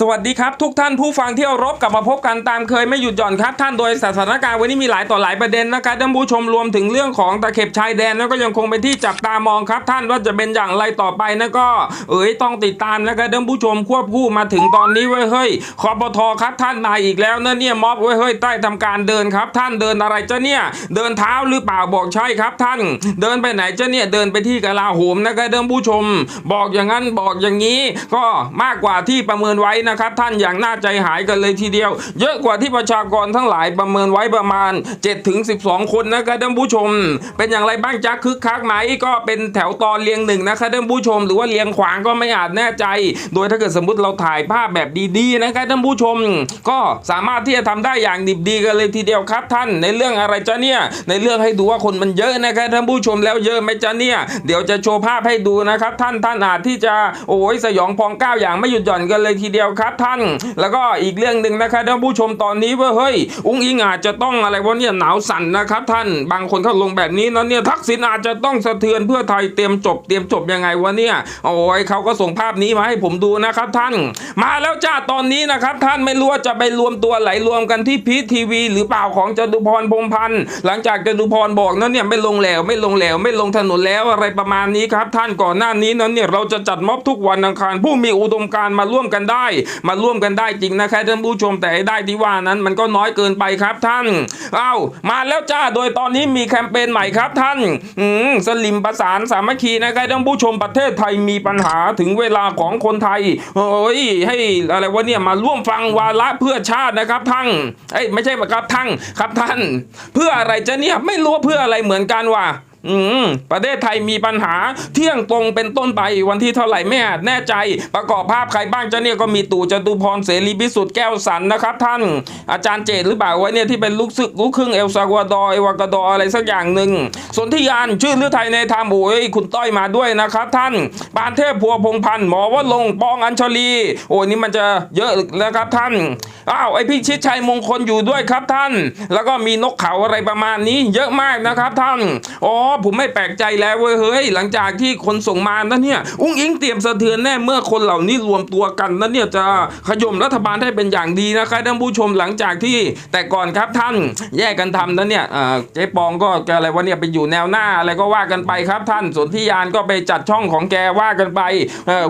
สวัสดีครับ ทุกท่านผู้ฟังที่เคารพกลับมาพบกันตามเคยไม่หยุดหย่อนครับท่านโดยสถานการณ์วันนี้มีหลายต่อหลายประเด็นนะครับท่านผู้ชมรวมถึงเรื่องของตะเข็บชายแดนแล้วก็ยังคงเป็นที่จับตามองครับ ท่านว่าจะเป็นอย่างไรต่อไปนะก็ เอ๋ยต้องติดตามนะครับท่านผู้ชมควบคู่มาถึงตอนนี้เว้ยเฮ้ยคอปทครับท่านมาอีกแล้วนะเนี่ยม็อบเว้ยเฮ้ยใต้ทำการเดินครับ ท่านเดินอะไรจ้ะเนี่ยเดินเท้าหรือเปล่าบอกใช่ครับ ท่าน เดินไปไหนจ้ะเนี่ยเดินไปที่กลาโหมนะครับท่านผู้ชม บอกอย่างนั้นบอกอย่างนี้ ก็มากกว่าที่ประเมินไว้นะครับท่านอย่างน่าใจหายกันเลยทีเดียว เยอะกว่าที่ประชากรทั้งหลายประเมินไว้ประมาณ7ถึง12 คนนะครับท่านผู้ชม เป็นอย่างไรบ้างจ๊ะคึกคักไหมก็เป็นแถวตอนเรียงหนึ่งนะครับท่านผู้ชม หรือว่าเรียงขวางก็ไม่อาจแน่ใจ โดยถ้าเกิดสมมติเราถ่ายภาพแบบดีๆนะครับท่านผู้ชม ก็สามารถที่จะทำได้อย่างดิบดีกันเลยทีเดียวครับท่านในเรื่องอะไรจ๊ะเนี่ยในเรื่องให้ดูว่าคนมันเยอะนะครับท่านผู้ชมแล้วเยอะไหมจ๊ะเนี่ยเดี๋ยวจะโชว์ภาพให้ดูนะครับท่านท่านอาจที่จะโอ้ยสยองพองก้าวอย่างไม่หยุดหย่อนกันเลยทีเดียวครับท่าน แล้วก็อีกเรื่องหนึ่งนะครับท่านผู้ชมตอนนี้ว่าเฮ้ย อุ้งอิงอาจจะต้องอะไรวะเนี่ยหนาวสั่นนะครับท่าน บางคนเขาลงแบบนี้นะเนี่ยทักษิณอาจจะต้องสะเทือนเพื่อไทยเตรียมจบเตรียมจบยังไงวะเนี่ย โอ้ยเขาก็ส่งภาพนี้มาให้ผมดูนะครับท่าน มาแล้วจ้าตอนนี้นะครับท่านไม่รู้ว่าจะไปรวมตัวไหลรวมกันที่พีททีวี หรือเปล่าของจตุพรพรหมพันธ์หลังจากจตุพรบอกนั้นเนี่ยไม่ลงแล้วไม่ลงแล้วไม่ลงถนนแล้วอะไรประมาณนี้ครับ ท่านก่อนหน้านี้นั้นเนี่ยเราจะจัดม็อบทุกวันอังคารผู้มีอุดมการมาร่วมกันได้มาร่วมกันได้จริงนะครับท่านผู้ชมแต่ได้ที่ว่านั้นมันก็น้อยเกินไปครับท่านเอ้ามาแล้วจ้าโดยตอนนี้มีแคมเปญใหม่ครับท่านอืมสลิมประสานสามัคคีนะครับท่านผู้ชมประเทศไทยมีปัญหาถึงเวลาของคนไทยโอ้ยให้อะไรวะเนี่ยมาร่วมฟังวาระเพื่อชาตินะครับท่านเอ้ยไม่ใช่ครับท่านครับท่าน เพื่ออะไรจะเนี่ยไม่รู้เพื่ออะไรเหมือนกันว่ะ อืมประเทศไทยมีปัญหาเที่ยงตรงเป็นต้นไปวันที่เท่าไหร่ไม่อาจแน่ใจ ประกอบภาพใครบ้างจะเนี่ยก็มีตู่จตุพรเสรีพิสุทธิ์แก้วสันนะครับท่าน อาจารย์เจตหรือเปล่าวะเนี่ยที่เป็นลูกซึกลูกครึ่งเอลซาวาดอร์เอวากาดอร์อะไรสักอย่างหนึ่งสนธิยานชื่อเลือไทยในธรรมโอ้ยคุณต้อยมาด้วยนะครับท่านปานเทพพัวพงพันธ์หมอวัลงปองอัญชลีโอ้ยนี่มันจะเยอะนะครับท่านอ้าวไอพี่ชิดชัยมงคลอยู่ด้วยครับท่าน แล้วก็มีนกเขาอะไรประมาณนี้ เยอะมากนะครับท่านอ๋อผมไม่แปลกใจแล้วเว้ยเฮ้ยหลังจากที่คนส่งมานะเนี่ยอุ้งอิงเตรียมสะเทือนแน่เมื่อคนเหล่านี้รวมตัวกันนะเนี่ยจะขย่มรัฐบาลได้เป็นอย่างดีนะครับท่านผู้ชมหลังจากที่แต่ก่อนครับท่านแยกกันทำนะเนี่ยเจ๊ปองก็จะอะไรวะเนี่ยไปอยู่แนวหน้าอะไรก็ว่ากันไปครับท่านส่วนที่ยานก็ไปจัดช่องของแกว่ากันไป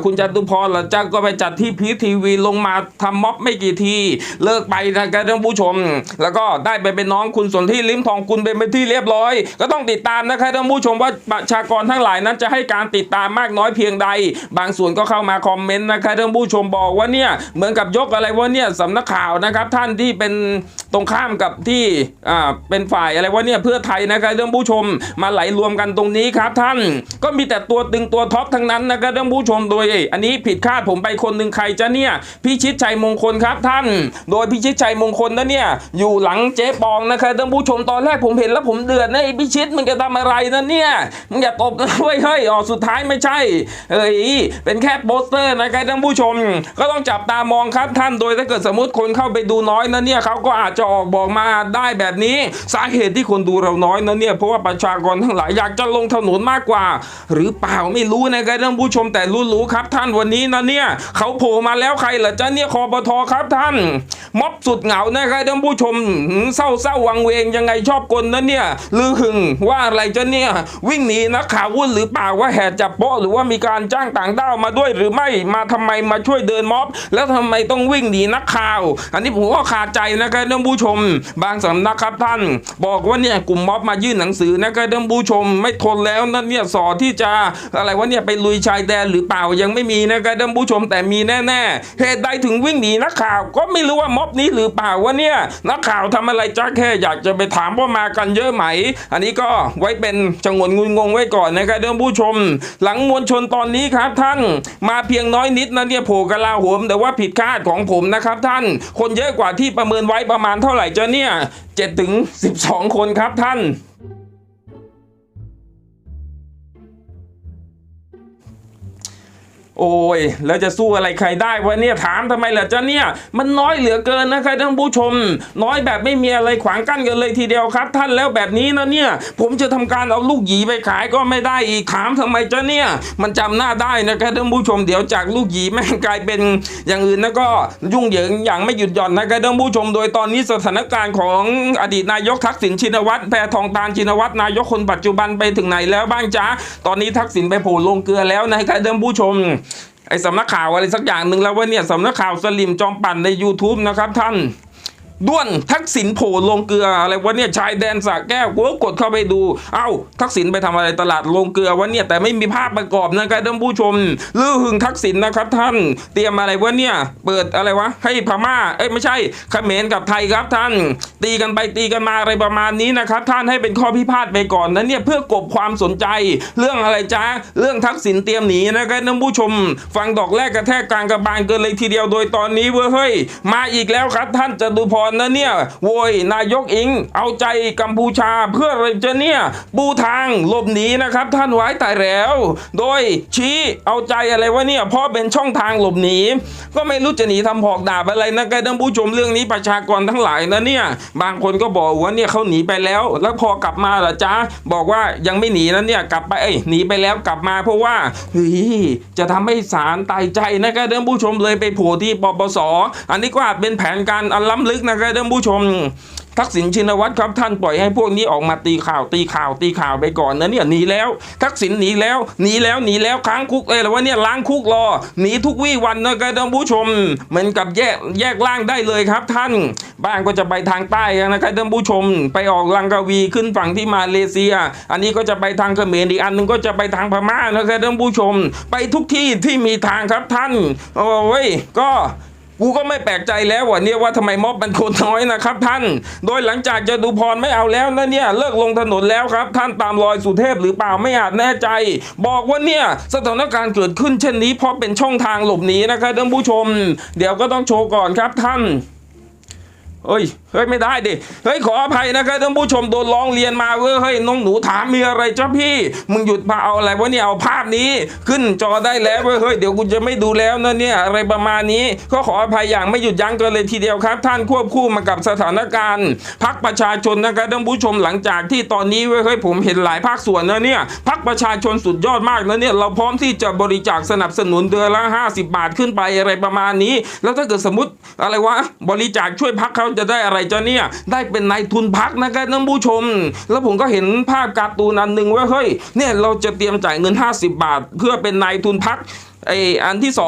คุณจตุพรหลังจากก็ไปจัดที่พีทีวีลงมาทำม็อบไม่กี่ที เลิกไปนะครับท่านผู้ชม แล้วก็ได้ไปเป็นน้องคุณสนที่ลิ้มทองคุณเป็นไปที่เรียบร้อย ก็ต้องติดตามนะครับท่านผู้ชมว่าประชากรทั้งหลายนั้นจะให้การติดตามมากน้อยเพียงใด บางส่วนก็เข้ามาคอมเมนต์นะครับท่านผู้ชมบอกว่าเนี่ยเหมือนกับยกอะไรว่าเนี่ยสำนักข่าวนะครับท่านที่เป็นตรงข้ามกับที่อ่าเป็นฝ่ายอะไรว่าเนี่ยเพื่อไทยนะครับท่านผู้ชมมาไหลรวมกันตรงนี้ครับท่านก็มีแต่ตัวตึงตัวท็อปทั้งนั้นนะครับท่านผู้ชมโดย อันนี้ผิดคาดผมไปคนหนึ่งใครจะเนี่ยพี่ชิดชัยมงคลครับท่าน โดยพี่ชิดชัยมงคลนะเนี่ยอยู่หลังเจ๊ปองนะครับท่านผู้ชมตอนแรกผมเห็นแล้วผมเดือดนะไอ้พี่ชิดมึงจะทำอะไรนะเนี่ยมึงอย่าตบนะเว้ยเฮ้ยอ๋อสุดท้ายไม่ใช่เอ้ยเป็นแค่โปสเตอร์นะครับท่านผู้ชม ก็ต้องจับตามองครับท่านโดยถ้าเกิดสมมติคนเข้าไปดูน้อยนะเนี่ยเขาก็อาจจะออกบอกมาได้แบบนี้ สาเหตุที่คนดูเราน้อยนะเนี่ยเพราะว่าประชากรทั้งหลายอยากจะลงถนนมากกว่า หรือเปล่าไม่รู้นะครับท่านผู้ชมแต่รู้ๆครับ ท่านวันนี้นะเนี่ยเขาโผล่มาแล้วใครเหรอจ๊ะเนี่ยคอปทครับท่านม็อบสุดเหงานะครับท่านผู้ชมเศร้าเศร้าวังเวงยังไงชอบกลนะเนี่ยลือหึงว่าอะไรจะเนี่ยวิ่งหนีนักข่าววุ่นหรือเปล่าว่าแห่จับโป๊ะหรือว่ามีการจ้างต่างด้าวมาด้วยหรือไม่มาทำไมมาช่วยเดินม็อบ แล้วทำไมต้องวิ่งหนีนักข่าว อันนี้ผมก็ขาดใจนะครับท่านผู้ชม บางสำนักครับท่าน บอกว่าเนี่ยกลุ่มม็อบมายื่นหนังสือนะครับท่านผู้ชม ไม่ทนแล้วนั่นเนี่ยสอที่จะอะไรว่าเนี่ยไปลุยชายแดนหรือเปล่ายังไม่มีนะครับท่านผู้ชมแต่มีแน่ๆเหตุใดถึงวิ่งหนีนักข่าว ก็ไม่รู้ว่าม็อบนี้หรือเปล่าว่าเนี่ยนักข่าวทำอะไรจ้าแค่อยากจะไปถามว่ามากันเยอะไหม อันนี้ก็ไว้เป็นจงนงุนงงไว้ก่อนนะครับท่านผู้ชม หลังมวลชนตอนนี้ครับท่าน มาเพียงน้อยนิดนะเนี่ยโผล่กะลาหัวแต่ว่าผิดคาดของผมนะครับท่าน คนเยอะกว่าที่ประเมินไว้ประมาณเท่าไหร่จะเนี่ยเจ็ดถึงสิบสองคนครับท่าน โอ้ยแล้วจะสู้อะไรใครได้วะเนี่ยถามทำไมล่ะจ๊ะเนี่ย มันน้อยเหลือเกินนะครับท่านผู้ชม น้อยแบบไม่มีอะไรขวางกั้นกันเลยทีเดียวครับ ท่านแล้วแบบนี้นะเนี่ย ผมจะทำการเอาลูกหยีไปขายก็ไม่ได้อีกถามทำไมจ๊ะเนี่ย มันจำหน้าได้นะครับท่านผู้ชมเดี๋ยวจากลูกหยีแม่งกลายเป็นอย่างอื่นแล้วก็ยุ่งเหยิงอย่างไม่หยุดหย่อนนะครับท่านผู้ชม โดยตอนนี้สถานการณ์ของอดีตนายกทักษิณชินวัตรแพทองทานชินวัตรนายกคนปัจจุบันไปถึงไหนแล้วบ้างจ๊ะตอนนี้ทักษิณไปโผล่ลงเกลือแล้วนะครับท่านผู้ชม ไอ้สำนักข่าวอะไรสักอย่างหนึ่งแล้วว่าเนี่ยสำนักข่าวสลิมจอมปั่นใน YouTube นะครับท่าน ด้วนทักษิณโผล่ลงเกลืออะไรวะเนี่ยชายแดนสระแก้วกูก็กดเข้าไปดู เอ้า ทักษิณไปทำอะไรตลาดลงเกลือวะเนี่ยแต่ไม่มีภาพประกอบนะครับท่านผู้ชมลือหึงทักษิณนะครับท่าน เตรียมอะไรวะเนี่ยเปิดอะไรวะให้พม่าเอ้ยไม่ใช่เขมรกับไทยครับท่าน ตีกันไปตีกันมาอะไรประมาณนี้นะครับท่านให้เป็นข้อพิพาทไปก่อนนะเนี่ยเพื่อกบความสนใจเรื่องอะไรจ้าเรื่องทักษิณเตรียมหนีนะครับท่านผู้ชม ฟังดอกแรกกระแทกกลางกระบาลเกินเลยทีเดียวโดยตอนนี้เว้ยเฮ้ยมาอีกแล้วครับท่านจะดูพอรนะเนี่ยโวยนายกอิง เอาใจกัมพูชาเพื่ออะไรจะเนี่ยปูทางหลบหนีนะครับท่านไว้ตายแล้ว โดยชี้เอาใจอะไรวะเนี่ยเพราะเป็นช่องทางหลบหนี ก็ไม่รู้จะหนีทำหอกดาบอะไรนะครับท่านผู้ชมเรื่องนี้ประชากรทั้งหลายนะเนี่ยบางคนก็บอกว่าเนี่ยเขาหนีไปแล้ว แล้วพอกลับมาล่ะจ๊ะบอกว่ายังไม่หนีนะเนี่ยกลับไปเอ้ยหนีไปแล้วกลับมาเพราะว่าเฮ้ยจะทำให้ศาลตายใจนะครับท่านผู้ชมเลยไปโผล่ที่ปปสอันนี้ก็อาจเป็นแผนการอันล้ำลึกนะครับท่านผู้ชมทักษิณชินวัตรครับท่านปล่อยให้พวกนี้ออกมาตีข่าวตีข่าวตีข่าวไปก่อนนะเนี่ยหนีแล้ว ทักษิณหนีแล้วหนีแล้วหนีแล้วค้างคุกเอ้ยแล้วว่าเนี่ยล้างคุกรอหนีทุกวี่วันนะครับท่านผู้ชมเหมือนกับแยกแยกล่างได้เลยครับท่าน บ้างก็จะไปทางใต้นะครับท่านผู้ชม ไปออกลังกาวีขึ้นฝั่งที่มาเลเซีย อันนี้ก็จะไปทางเขมรอีกอันหนึงก็จะไปทางพม่านะครับท่านผู้ชม ไปทุกที่ที่มีทางครับท่านโอ้ยก็ กูก็ไม่แปลกใจแล้วว่าเนี่ยว่าทำไมม็อบมันคนน้อยนะครับท่าน โดยหลังจากจะดูพรไม่เอาแล้วนะเนี่ยเลิกลงถนนแล้วครับ ท่านตามรอยสุเทพหรือเปล่าไม่อาจแน่ใจ บอกว่าเนี่ยสถานการณ์เกิดขึ้นเช่นนี้เพราะเป็นช่องทางหลบหนีนะครับท่านผู้ชม เดี๋ยวก็ต้องโชว์ก่อนครับท่าน เฮ้ย เฮ้ยไม่ได้ดิ เฮ้ยขออภัยนะครับท่านผู้ชมโดนร้องเรียนมาเว้ยเฮ้ยน้องหนูถามมีอะไรจ้าพี่ มึงหยุดมาเอาอะไรวะเนี่ยเอาภาพนี้ ขึ้นจอได้แล้วเว้ยเฮ้ยเดี๋ยวกูจะไม่ดูแล้วนะเนี่ยอะไรประมาณนี้ก็ขออภัยอย่างไม่หยุดยั้งกันเลยทีเดียวครับ ท่านควบคู่มากับสถานการณ์พักประชาชนนะครับท่านผู้ชมหลังจากที่ตอนนี้เว้ยเฮ้ยผมเห็นหลายภาคส่วนนะเนี่ยพักประชาชนสุดยอดมากนะเนี่ยเราพร้อมที่จะบริจาคสนับสนุนเดือนละ 50 บาทขึ้นไปอะไรประมาณนี้ แล้วถ้าเกิดสมมติอะไรวะบริจาคช่วยพักเขาจะได้อะไรจ้าเนี่ย ได้เป็นนายทุนพักนะครับท่านผู้ชม แล้วผมก็เห็นภาพการ์ตูนอันหนึ่งว่าเฮ้ยเนี่ยเราจะเตรียมจ่ายเงิน 50 บาท เพื่อเป็นนายทุนพักไออันที่ส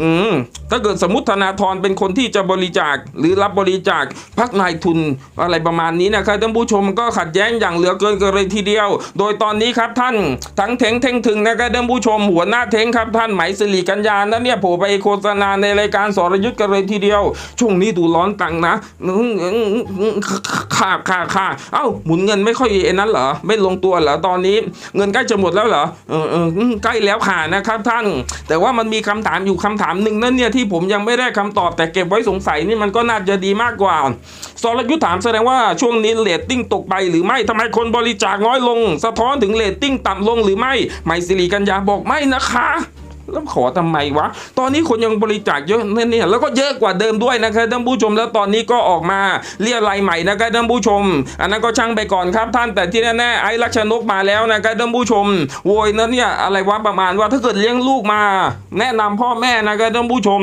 อืมถ้าเกิดสมมติธนาธรเป็นคนที่จะบริจาคหรือรับบริจาคพักนายทุนอะไรประมาณนี้นะครับท่านผู้ชมก็ขัดแย้งอย่างเหลือเกินกันเลยทีเดียว โดยตอนนี้ครับท่านทั้งเทงเทงถึงนะครับท่านผู้ชมหัวหน้าเทงครับท่านไหมสิริกัญญานะเนี่ยโผล่ไปโฆษณาในรายการสรยุทธ์กันเลยทีเดียว ช่วงนี้ดูร้อนตังนะค่ะค่ะค่ะเอ้าหมุนเงินไม่ค่อยไอ้นั้นเหรอไม่ลงตัวเหรอตอนนี้ เงินใกล้จะหมดแล้วเหรอเออใกล้แล้วค่ะนะครับท่าน แต่ว่ามันมีคำถามอยู่คำถามถามหนึ่งนั่นเนี่ยที่ผมยังไม่ได้คำตอบแต่เก็บไว้สงสัยนี่มันก็น่าจะดีมากกว่าสรยุทธถามแสดงว่าช่วงนี้เรตติ้งตกไปหรือไม่ทำไมคนบริจาคน้อยลง สะท้อนถึงเรตติ้งต่ำลงหรือไม่ ไม่สิริกัญญาบอกไม่นะคะ แล้วขอทำไมวะ ตอนนี้คนยังบริจาคเยอะเนี่ยแล้วก็เยอะกว่าเดิมด้วยนะครับท่านผู้ชม แล้วตอนนี้ก็ออกมาเรียรายใหม่นะครับท่านผู้ชม อันนั้นก็ช่างไปก่อนครับท่าน แต่ที่แน่ๆไอ้ลักษณกมาแล้วนะครับท่านผู้ชม โวยนะเนี่ยอะไรวะประมาณว่าถ้าเกิดเลี้ยงลูกมา แนะนำพ่อแม่นะครับท่านผู้ชม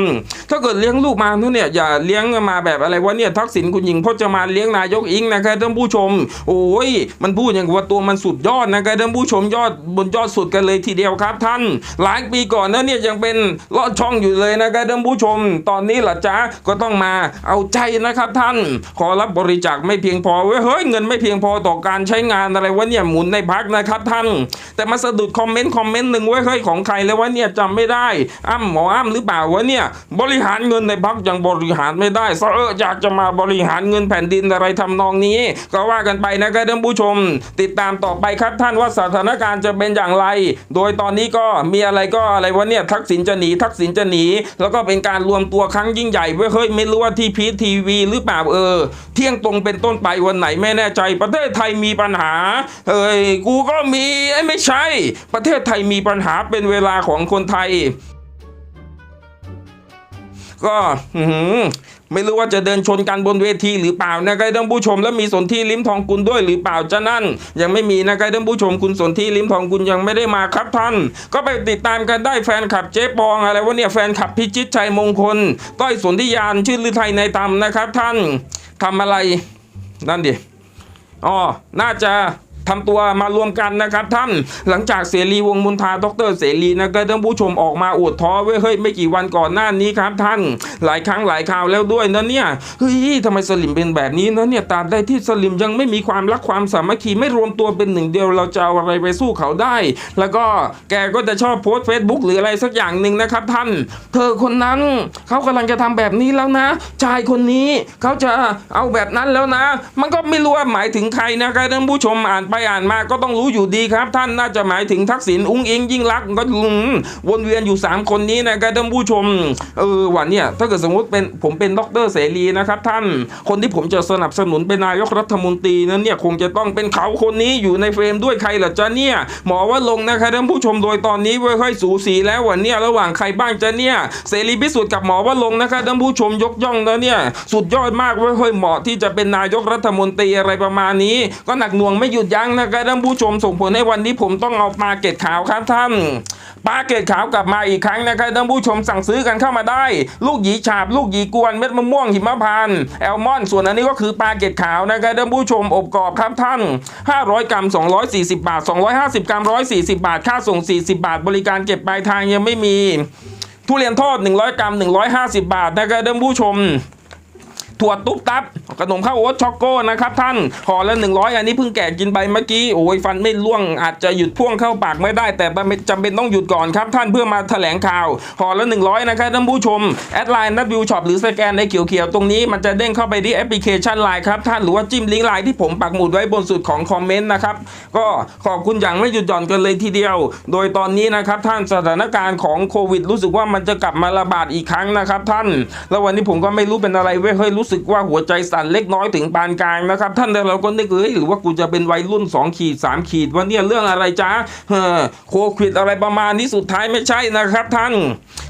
ถ้าเกิดเลี้ยงลูกมาเนี่ยอย่าเลี้ยงมาแบบอะไรวะเนี่ยทักษิณคุณหญิงพจมานเลี้ยงนายกอิงนะครับท่านผู้ชม โอ้ยมันพูดอย่างว่าตัวมันสุดยอดนะครับท่านผู้ชมยอดบนยอดสุดกันเลยทีเดียวครับท่านหลายปีก่อนนะเนี่ยยังเป็นลอดช่องอยู่เลยนะครับท่านผู้ชม ตอนนี้ล่ะจ๊ะก็ต้องมาเอาใจนะครับท่าน ขอรับบริจาคไม่เพียงพอเว้ยเฮ้ยเงินไม่เพียงพอต่อการใช้งานอะไรวะเนี่ยหมุนในพักนะครับท่าน แต่มาสะดุดคอมเมนต์คอมเมนต์หนึ่งเว้เฮ้ยของใครแล้ววะเนี่ยจำไม่ได้ อ้ำหมออ้ำหรือเปล่าวะเนี่ยบริหารเงินในพักยังบริหารไม่ได้ซะเอออยากจะมาบริหารเงินแผ่นดินอะไรทำนองนี้ ก็ว่ากันไปนะครับท่านผู้ชม ติดตามต่อไปครับท่านว่าสถานการณ์จะเป็นอย่างไร โดยตอนนี้ก็มีอะไรก็อะไรวะว่าเนี่ยทักษิณจะหนีทักษิณจะหนี แล้วก็เป็นการรวมตัวครั้งยิ่งใหญ่เว้ยเฮ้ยไม่รู้ว่าทีพีทีวีหรือเปล่าเออ เที่ยงตรงเป็นต้นไปวันไหนไม่แน่ใจ ประเทศไทยมีปัญหาเอ้ยกูก็มีไอ้ไม่ใช่ ประเทศไทยมีปัญหาเป็นเวลาของคนไทย ก็ ไม่รู้ว่าจะเดินชนกันบนเวทีหรือเปล่านะครับท่านผู้ชม แล้วมีสนที่ลิ้มทองกุลด้วยหรือเปล่าจะนั่น ยังไม่มีนะครับท่านผู้ชมคุณสนที่ลิ้มทองกุลยังไม่ได้มาครับท่าน ก็ไปติดตามกันได้แฟนคลับเจ๊ปองอะไรวะเนี่ยแฟนคลับพิจิตรชัยมงคลต้อยสนธิยานชื่อลือไทยในธรรมนะครับท่านทำอะไรนั่นดิอ๋อน่าจะ ทำตัวมารวมกันนะครับท่านหลังจากเสรีวงมุนทาดรเสรีนะครับท่านผู้ชมออกมาอวดท้อไว้ยเฮ้ยไม่กี่วันก่อนหน้านี้ครับท่านหลายครั้งหลายคราวแล้วด้วยนะเนี่ยเฮ้ยทำไมสลิมเป็นแบบนี้นะเนี่ยตาบใดที่สลิมยังไม่มีความรักความสามัคคีไม่รวมตัวเป็นหนึ่งเดียวเราจะเอาอะไรไปสู้เขาได้ แล้วก็แกก็จะชอบโพสต์เฟซบุ๊กหรืออะไรสักอย่างหนึ่งนะครับท่าน เธอคนนั้นเขากำลังจะทำแบบนี้แล้วนะ ชายคนนี้เขาจะเอาแบบนั้นแล้วนะ มันก็ไม่รู้ว่าหมายถึงใครนะครับท่านผู้ชมอ่านไปอ่านมาก็ต้องรู้อยู่ดีครับ ท่านน่าจะหมายถึงทักษิณอุ้งอิงยิ่งรักก็วนเวียนอยู่ 3 คนนี้นะครับท่านผู้ชมเออวันเนี่ยถ้าเกิดสมมติเป็นผมเป็นดรเสรีนะครับท่านคนที่ผมจะสนับสนุนเป็นนายกรัฐมนตรีนั้นเนี่ยคงจะต้องเป็นเขาคนนี้อยู่ในเฟรมด้วยใครล่ะจ๊ะเนี่ยหมอว่าลงนะครับท่านผู้ชมโดยตอนนี้ค่อยๆสูสีแล้ววันเนี่ยระหว่างใครบ้างจ๊ะเนี่ยเสรีพิสุทธิ์กับหมอว่าลงนะครับท่านผู้ชมยกย่องนะเนี่ยสุดยอดมากเว้ยเฮ้ยเหมาะที่จะเป็นนายกรัฐมนตรีอะไรประมาณนี้ ก็หนักหน่วงไม่หยุดยั้งนะครับท่านผู้ชมส่งผลให้วันนี้ผมต้องเอาปลาเกตขาวครับท่านปลาเกตขาวกลับมาอีกครั้งนะครับท่านผู้ชมสั่งซื้อกันเข้ามาได้ ลูกหยีฉาบ ลูกหยีกวนเม็ดมะม่วงหิมพานแอลมอนส่วนอันนี้ก็คือปลาเกตขาวนะครับท่านผู้ชมอบกรอบครับท่าน 500 กรัม 240 บาท 250 กรัม 140 บาท ค่าส่ง 40 บาท บริการเก็บปลายทางยังไม่มี ทุเรียนทอด 100 กรัม 150 บาทนะครับท่านผู้ชม ถั่วตุ๊บตับ ขนมข้าวโอ๊ตช็อกโก้นะครับท่านห่อละ100 อันนี้เพิ่งแกะกินไปเมื่อกี้โอ้ยฟันไม่ร่วงอาจจะหยุดพ่วงเข้าปากไม่ได้ แต่จำเป็นต้องหยุดก่อนครับ ท่านเพื่อมาแถลงข่าวห่อละ100นะครับท่านผู้ชมแอดไลน์นัดวิวช็อปหรือสแกนในเขียวๆตรงนี้มันจะเด้งเข้าไปที่แอปพลิเคชันไลน์ครับท่านหรือว่าจิ้มลิงก์ไลน์ที่ผมปักหมุดไว้บนสุดของคอมเมนต์นะครับก็ขอบคุณอย่างไม่หยุดหย่อนกันเลยทีเดียว โดยตอนนี้นะครับท่านสถานการณ์ของโควิด รู้สึกว่ามันจะกลับมาระบาดอีกครั้งนะครับท่าน แล้ววันนี้ผมก็ไม่รู้เป็นอะไรเว้ยเฮ้ยรู้สึกว่าหัวใจสั่นเล็กน้อยถึงปานกลางนะครับ ท่านแล้วเราก็นึกเอ้ยหรือว่ากูจะเป็นวัยรุ่น 2 ขีด 3 ขีดว่าเนี่ยเรื่องอะไรจ้าเออโควิดอะไรประมาณนี้สุดท้ายไม่ใช่นะครับท่าน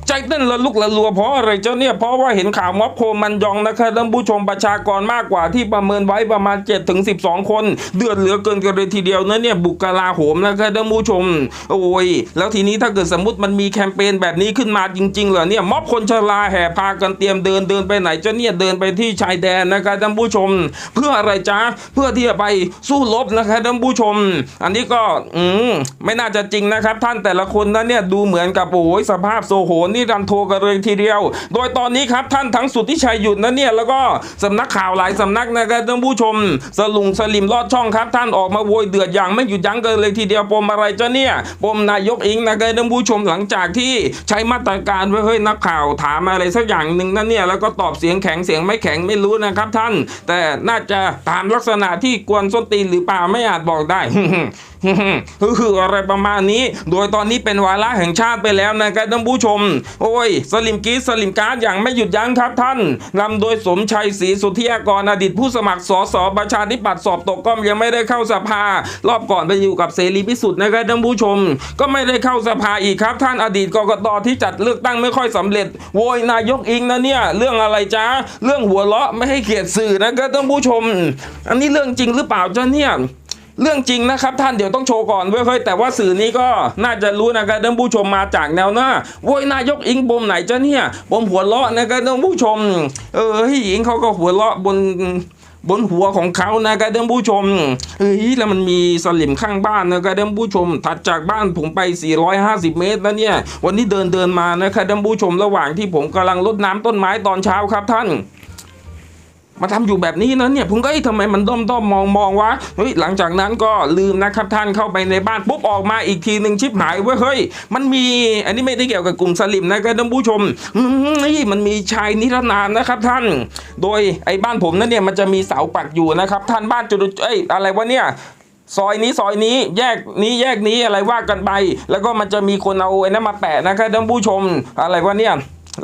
ใจเต้นระลุกระลัวเพราะอะไรเจ้าเนี่ยเพราะว่าเห็นข่าวม็อบโคมันยองนะครับท่านผู้ชมประชากรมากกว่าที่ประเมินไว้ประมาณ7ถึง12 คน เดือดเหลือเกินกันเลยทีเดียวนะเนี่ยบุกกลาโหมนะครับท่านผู้ชม โอ้ย แล้วทีนี้ถ้าเกิดสมมติมันมีแคมเปญแบบนี้ขึ้นมาจริงๆเหรอเนี่ยม็อบคนชราแห่พากันเตรียมเดินเดินไปไหนเจ้าเนี่ยเดินไปที่ชายแดนนะครับท่านผู้ชม เพื่ออะไรจ้าเพื่อที่จะไปสู้รบนะครับท่านผู้ชม อันนี้ก็อืมไม่น่าจะจริงนะครับ ท่านแต่ละคนนั้นเนี่ยดูเหมือนกับโอ้ยสภาพโซโหนี่รันโทกันเลยทีเดียว โดยตอนนี้ครับท่านทั้งสุดที่ชัยหยุดนะเนี่ยแล้วก็สำนักข่าวหลายสำนักนะครับท่านผู้ชม สลุงสลิมลอดช่องครับ ท่านออกมาโวยเดือดอย่างไม่หยุดยั้งกันเลยทีเดียวปมอะไรจ้าเนี่ยปมนายกอิงนะครับท่านผู้ชมหลังจากที่ใช้มาตรการไว้เฮ้นักข่าวถามอะไรสักอย่างหนึ่งนั่นเนี่ยแล้วก็ตอบเสียงแข็งเสียงไม่แข็งไม่รู้นะครับท่าน แต่น่าจะตามลักษณะที่กวนส้นตีนหรือเปล่าไม่อาจบอกได้คืออะไรประมาณนี้ โดยตอนนี้เป็นวาระแห่งชาติไปแล้วนะครับท่านผู้ชม โอ้ย สลิมกีสลิมการ์ดอย่างไม่หยุดยั้งครับท่านนำโดยสมชัยศรีสุทธิยากรอดีตผู้สมัครสสประชาธิปัตย์สอบตกก็ยังไม่ได้เข้าสภา รอบก่อนไปอยู่กับเสรีพิสุทธิ์นะครับท่านผู้ชม ก็ไม่ได้เข้าสภาอีกครับ ท่านอดีตกกตที่จัดเลือกตั้งไม่ค่อยสำเร็จ โวยนายกอิงนะเนี่ย เรื่องอะไรจ้าเรื่องหัวเราะไม่ให้เกียรติสื่อนะครับท่านผู้ชม อันนี้เรื่องจริงหรือเปล่าจ้าเนี่ยเรื่องจริงนะครับท่านเดี๋ยวต้องโชว์ก่อนเว้ยเฮ้ยแต่ว่าสื่อนี้ก็น่าจะรู้นะครับท่านผู้ชมมาจากแนวหน้าโว้ยนายกอิงบมไหนจ้ะเนี่ยบมหัวเราะนะครับท่านผู้ชม เออให้หญิงเขาก็หัวเราะบนบนหัวของเขานะครับท่านผู้ชมเฮ้ยแล้วมันมีสลิมข้างบ้านนะครับท่านผู้ชม ถัดจากบ้านผมไป 450 เมตรแล้วเนี่ย วันนี้เดินเดินมานะครับท่านผู้ชมระหว่างที่ผมกำลังรดน้ำต้นไม้ตอนเช้าครับท่าน มาทำอยู่แบบนี้นะเนี่ยผมก็เอ้ยทำไมมันด้อมด้อมมองมองวะเฮ้ยหลังจากนั้นก็ลืมนะครับท่านเข้าไปในบ้านปุ๊บออกมาอีกทีหนึ่งชิบหายเว้ยเฮ้ยมันมีอันนี้ไม่ได้เกี่ยวกับกลุ่มสลิมนะครับท่านผู้ชมอืมนี่มันมีชายนิรนามนะครับท่าน โดยไอ้บ้านผมนั่นเนี่ยมันจะมีเสาปักอยู่นะครับท่านบ้านจุดเอ้ยอะไรวะเนี่ยซอยนี้ซอยนี้แยกนี้แยกนี้อะไรว่ากันไป แล้วก็มันจะมีคนเอาไอ้นั้นมาแปะนะครับท่านผู้ชมอะไรวะเนี่ย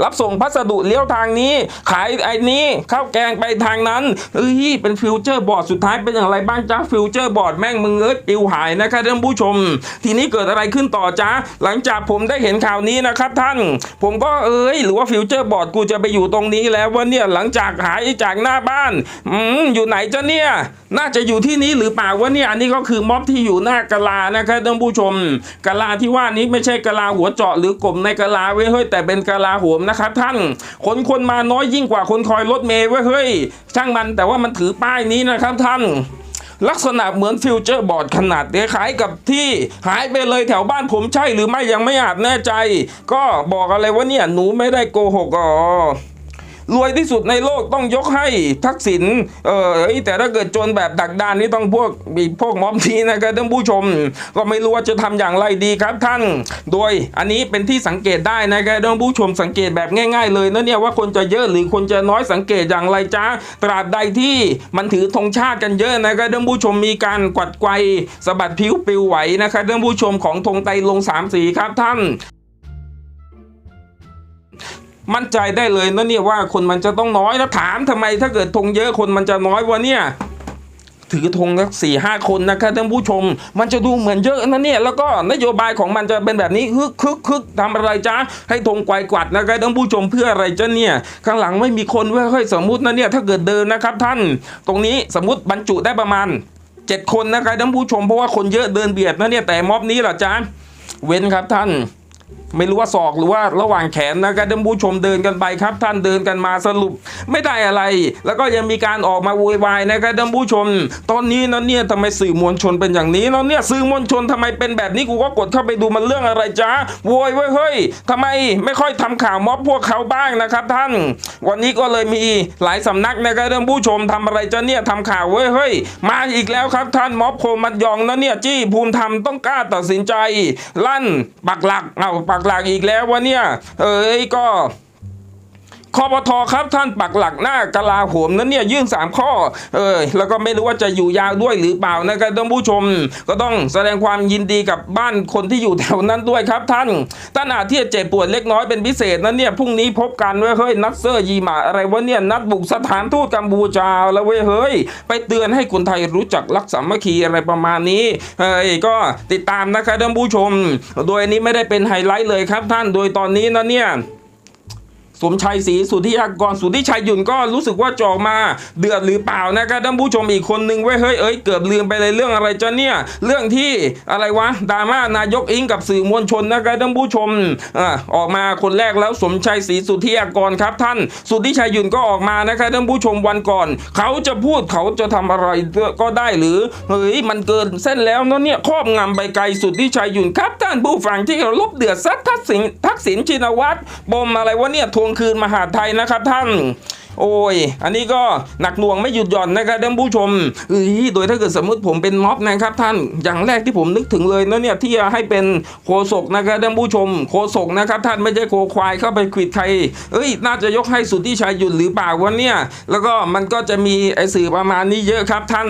รับส่งพัสดุเลี้ยวทางนี้ ขายไอ้นี้ข้าวแกงไปทางนั้นเอ้ยเป็นฟิวเจอร์บอร์ดสุดท้ายเป็นอย่างไรบ้างจ้าฟิวเจอร์บอร์ดแม่งมึงเอ้ยปิวหายนะครับท่านผู้ชม ทีนี้เกิดอะไรขึ้นต่อจ้าหลังจากผมได้เห็นข่าวนี้นะครับท่าน ผมก็เอ้ยหรือว่าฟิวเจอร์บอร์ดกูจะไปอยู่ตรงนี้แล้วว่าเนี่ยหลังจากหายจากหน้าบ้านอืมอยู่ไหนจ้ะเนี่ยน่าจะอยู่ที่นี้หรือเปล่าวะเนี่ยอันนี้ก็คือม็อบที่อยู่หน้ากะลานะครับท่านผู้ชมกะลาที่ว่านี้ไม่ใช่กะลาหัวเจาะหรือกลมในกะลาเว้ยเฮ้ยแต่เป็นกะลาโมนะครับท่านคนคนมาน้อยยิ่งกว่าคนคอยรถเมย์เว้ยเฮ้ยช่างมันแต่ว่ามันถือป้ายนี้นะครับท่านลักษณะเหมือนฟิวเจอร์บอร์ดขนาดคล้ายกับที่หายไปเลยแถวบ้านผมใช่หรือไม่ยังไม่อาจแน่ใจ ก็บอกอะไรว่าเนี่ยหนูไม่ได้โกหกอ๋อ รวยที่สุดในโลกต้องยกให้ทักษิณเออแต่ถ้าเกิดจนแบบดักดานนี่ต้องพวกมีพวกม็อบทีนะครับท่านผู้ชม ก็ไม่รู้ว่าจะทำอย่างไรดีครับท่าน โดยอันนี้เป็นที่สังเกตได้นะครับท่านผู้ชมสังเกตแบบง่าย ๆ เลยนะเนี่ยว่าคนจะเยอะหรือคนจะน้อยสังเกตอย่างไรจ้าตราบใดที่มันถือธงชาติกันเยอะนะครับท่านผู้ชมมีการกวัดไกวสะบัดผิวปลิวไหวนะครับท่านผู้ชมของธงไตลงสามสีครับท่าน มั่นใจได้เลยนะเนี่ยว่าคนมันจะต้องน้อยแล้วถามทำไมถ้าเกิดธงเยอะคนมันจะน้อยวะเนี่ยถือธงสักสี่ห้าคนนะครับท่านผู้ชม มันจะดูเหมือนเยอะนะเนี่ยแล้วก็นโยบายของมันจะเป็นแบบนี้ฮึกคึกคึกทำอะไรจ้าให้ธงไกวกวัดนะครับท่านผู้ชมเพื่ออะไรจ้าเนี่ยข้างหลังไม่มีคนเว้ยเฮ้ยสมมตินะเนี่ยถ้าเกิดเดินนะครับท่าน ตรงนี้สมมติบรรจุได้ประมาณเจ็ดคนนะครับท่านผู้ชมเพราะว่าคนเยอะเดินเบียดนะเนี่ยแต่ม็อบนี้ล่ะจ้าเว้นครับท่านไม่รู้ว่าศอกหรือว่าระหว่างแขนนะครับท่านผู้ชมเดินกันไปครับ ท่านเดินกันมาสรุปไม่ได้อะไร แล้วก็ยังมีการออกมาโวยวายนะครับท่านผู้ชม ตอนนี้นะเนี่ยทำไมสื่อมวลชนเป็นอย่างนี้แล้วเนี่ยสื่อมวลชนทำไมเป็นแบบนี้กูก็กดเข้าไปดูมันเรื่องอะไรจ้าโวยเว้ยเฮ้ยทำไมไม่ค่อยทำข่าวม็อบพวกเขาบ้างนะครับ ท่าน วันนี้ก็เลยมีหลายสำนักนะครับท่านผู้ชมทำอะไรจ้าเนี่ยทำข่าวเว้ยเฮ้ยมาอีกแล้วครับท่านม็อบโคมัดยองนะเนี่ยจี้ภูมิธรรมต้องกล้าตัดสินใจ ลั่นปักหลักเอาปักหลักอีกแล้ววะเนี่ย เอ้ยก็ คอปทครับท่านปักหลักหน้ากลาโหมนั้นเนี่ยยื่น 3 ข้อเออแล้วก็ไม่รู้ว่าจะอยู่ยาวด้วยหรือเปล่านะครับท่านผู้ชม ก็ต้องแสดงความยินดีกับบ้านคนที่อยู่แถวนั้นด้วยครับท่านท่านอาจที่จะเจ็บปวดเล็กน้อยเป็นพิเศษนั้นเนี่ยพรุ่งนี้พบกันเว้ยเฮ้ยนัดเซอร์ยีหมาอะไรวะเนี่ยนัดบุกสถานทูตกัมพูชาแล้วเว้ยเฮ้ย ไปเตือนให้คนไทยรู้จักรักสามัคคีอะไรประมาณนี้เฮ้ยก็ติดตามนะครับท่านผู้ชม โดยอันนี้ไม่ได้เป็นไฮไลท์เลยครับท่านโดยตอนนี้นะเนี่ย สมชัยศรีสุทธิยากรสุทธิชัยยุ่นก็รู้สึกว่าจอกมา เดือดหรือเปล่านะครับท่านผู้ชมอีกคนนึงเว้ยเฮ้ยเอ้ยเกือบลืมไปเลยเรื่องอะไรจ้ะเนี่ยเรื่องที่อะไรวะดราม่านายกอิงกับสื่อมวลชนนะครับท่านผู้ชมอ่าออกมาคนแรกแล้วสมชัยศรีสุทธิยากรครับท่าน สุทธิชัยยุ่นก็ออกมานะครับท่านผู้ชมวันก่อน เขาจะพูดเขาจะทำอะไรก็ได้หรือเฮ้ยมันเกินเส้นแล้วเนอะเนี่ยครอบงำไปไกลสุทธิชัยยุ่นครับท่านผู้ฟังที่เคารพเดือดซัดทักษิณทักษิณชินวัตรบมอะไรวะเนี่ยทวงงคืนมหาดไทยนะครับท่าน โอ้ย อันนี้ก็หนักหน่วงไม่หยุดหย่อนนะครับท่านผู้ชมเอ้ยโดยถ้าเกิดสมมติผมเป็นม็อบนะครับท่านอย่างแรกที่ผมนึกถึงเลยนะเนี่ยที่จะให้เป็นโคศกนะครับท่านผู้ชม โคศกนะครับท่านไม่ใช่โคควายเข้าไปขวิดใครเอ้ย น่าจะยกให้สุทธิชัยหยุดหรือเปล่าวะเนี่ย แล้วก็มันก็จะมีไอสื่อประมาณนี้เยอะครับท่าน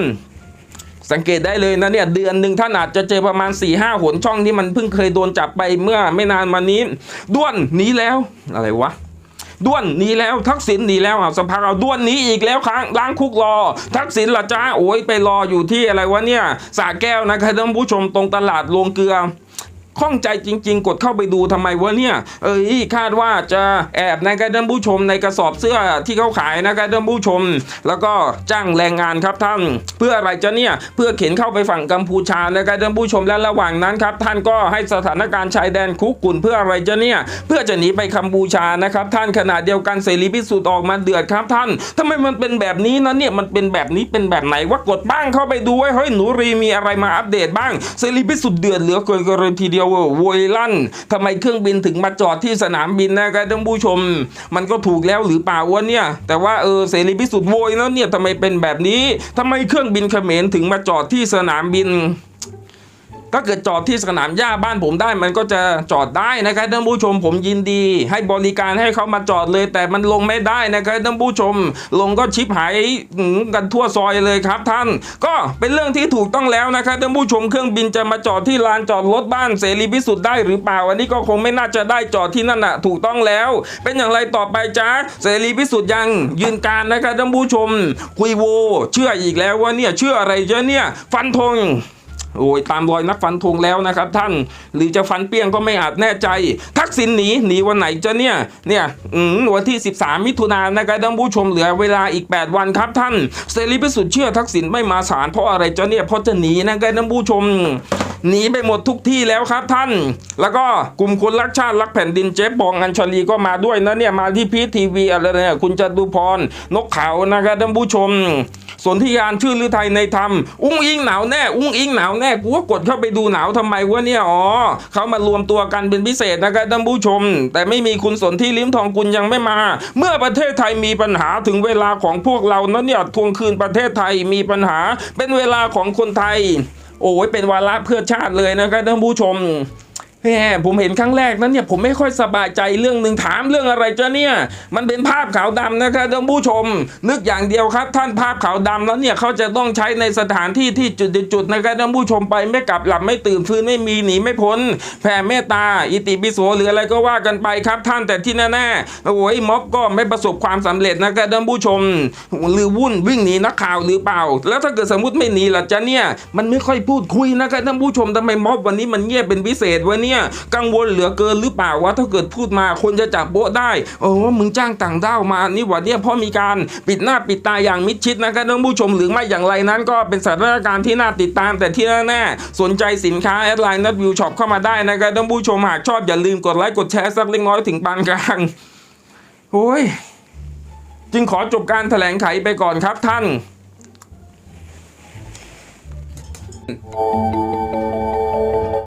สังเกตได้เลยนะเนี่ยเดือนหนึ่งท่านอาจจะเจอประมาณ4ี่ห้าหนช่องที่มันเพิ่งเคยโดนจับไปเมื่อไม่นานมานี้ ด้วนหนีแล้วอะไรวะ ด้วนหนีแล้วทักษิณหนีแล้วอะสภาเราด้วนหนีอีกแล้วค้งล้างคุกรอ ทักษิณละจ้าโอ้ยไปรออยู่ที่อะไรวะเนี่ยสาแก้วนะครับท่านผู้ชมตรงตลาดโรงเกลือ ข้องใจจริง ๆ กดเข้าไปดูทำไมวะเนี่ย เอ้ยคาดว่าจะแอบในะครับท่านผู้ชมในกระสอบเสื้อที่เขาขายนะครับท่านผู้ชม แล้วก็จ้างแรงงานครับท่าน เพื่ออะไรจะเนี่ยเพื่อเข็นเข้าไปฝั่งกัมพูชานะครับท่านผู้ชมและระหว่างนั้นครับท่านก็ให้สถานการณ์ชายแดนคุกกุ่นเพื่ออะไรจะเนี่ยเพื่อจะหนีไปกัมพูชานะครับท่านขณะเดียวกันเสรีพิสุทธิ์ออกมาเดือดครับท่านทำไมมันเป็นแบบนี้นะเนี่ยมันเป็นแบบนี้เป็นแบบไหนว่ากดบ้างเข้าไปดูไว้เฮ้ยหนูรีมีอะไรมาอัปเดตบ้างเสรีพิสุทธิ์เดือดเหลือเกินกรณีทีเดียวเว้ยโวยลั่นทำไมเครื่องบินถึงมาจอดที่สนามบินนะครับท่านผู้ชม มันก็ถูกแล้วหรือเปล่าวะเนี่ย แต่ว่าเออเสรีพิสุทธิ์โวยแล้วเนี่ยทำไมเป็นแบบนี้ทำไมเครื่องบินเขมรถึงมาจอดที่สนามบิน ถ้าเกิดจอดที่สนามหญ้าบ้านผมได้มันก็จะจอดได้นะครับท่านผู้ชมผมยินดี ให้บริการให้เขามาจอดเลย แต่มันลงไม่ได้นะครับท่านผู้ชม ลงก็ชิปหายกันทั่วซอยเลยครับท่าน ก็เป็นเรื่องที่ถูกต้องแล้วนะครับท่านผู้ชมเครื่องบินจะมาจอดที่ลานจอดรถบ้านเสรีพิสุทธิ์ได้หรือเปล่าอันนี้ก็คงไม่น่าจะได้จอดที่นั่นน่ะถูกต้องแล้ว เป็นอย่างไรต่อไปจ้าเสรีพิสุทธิ์ยังยืนการนะครับท่านผู้ชม คุยโว เชื่ออีกแล้วว่าเนี่ยเชื่ออะไรเจ้าเนี่ยฟันธง โอ้ยตามรอยนักฟันธงแล้วนะครับท่าน หรือจะฟันเปี้ยงก็ไม่อาจแน่ใจ ทักษิณหนีหนีวันไหนจะเนี่ยเนี่ยวันที่ 13 มิถุนายนนะครับท่านผู้ชมเหลือเวลาอีก 8 วันครับท่านเสรีพิสุทธิ์เชื่อทักษิณไม่มาศาลเพราะอะไรจะเนี่ยเพราะจะหนีนะครับท่านผู้ชมหนีไปหมดทุกที่แล้วครับท่าน แล้วก็กลุ่มคนรักชาติรักแผ่นดินเจ๊ปองอัญชลีก็มาด้วยนะเนี่ยมาที่พีทีวีอะไรเนี่ยคุณจตุพรนกเขานะครับท่านผู้ชม สนธิยานชื่อลือไทยในธรรม อุ้งอิงหนาวแน่อุ้งอิงหนาวแน่กูก็กดเข้าไปดูหนาวทำไมวะเนี่ยอ๋อเขามารวมตัวกันเป็นพิเศษนะครับท่านผู้ชม แต่ไม่มีคุณสนที่ลิ้มทองกุลยังไม่มา เมื่อประเทศไทยมีปัญหาถึงเวลาของพวกเรานั้นเนี่ยทวงคืนประเทศไทยมีปัญหาเป็นเวลาของคนไทย โอ้ยเป็นวาระเพื่อชาติเลยนะครับท่านผู้ชม แหมผมเห็นครั้งแรกนั้นเนี่ยผมไม่ค่อยสบายใจเรื่องหนึ่งถามเรื่องอะไรจ้ะเนี่ย มันเป็นภาพขาวดำนะครับท่านผู้ชม นึกอย่างเดียวครับ ท่านภาพขาวดำแล้วเนี่ยเขาจะต้องใช้ในสถานที่ที่จุดๆนะครับท่านผู้ชมไปไม่กลับหลับไม่ตื่นฟื้นไม่มีหนีไม่พ้น แผ่เมตตา อิติปิโสหรืออะไรก็ว่ากันไปครับท่านแต่ที่แน่ๆโอ้ยม็อบก็ไม่ประสบความสำเร็จนะครับท่านผู้ชม หรือวุ่นวิ่งหนีนักข่าวหรือเปล่า แล้วถ้าเกิดสมมติไม่หนีล่ะจ๊ะเนี่ยมันไม่ค่อยพูดคุยนะครับท่านผู้ชมทำไมม็อบวันนี้มันเงียบเป็นพิเศษวะเนี่ยกังวลเหลือเกินหรือเปล่าว่าถ้าเกิดพูดมาคนจะจับโบ๊ะได้โอ้มึงจ้างต่างด้าวมานี่หว่าเนี่ยเพราะมีการปิดหน้าปิดตาอย่างมิดชิดนะครับท่านผู้ชมหรือไม่อย่างไรนั้น ก็เป็นสถานการณ์ที่น่าติดตาม แต่ที่แน่ๆสนใจสินค้าแอดไลน์นัดวิวช็อปเข้ามาได้นะครับท่านผู้ชมหากชอบอย่าลืมกดไลค์กดแชร์สักเล็กน้อยถึงปานกลางโอ้ยจึงขอจบการแถลงไขไปก่อนครับท่าน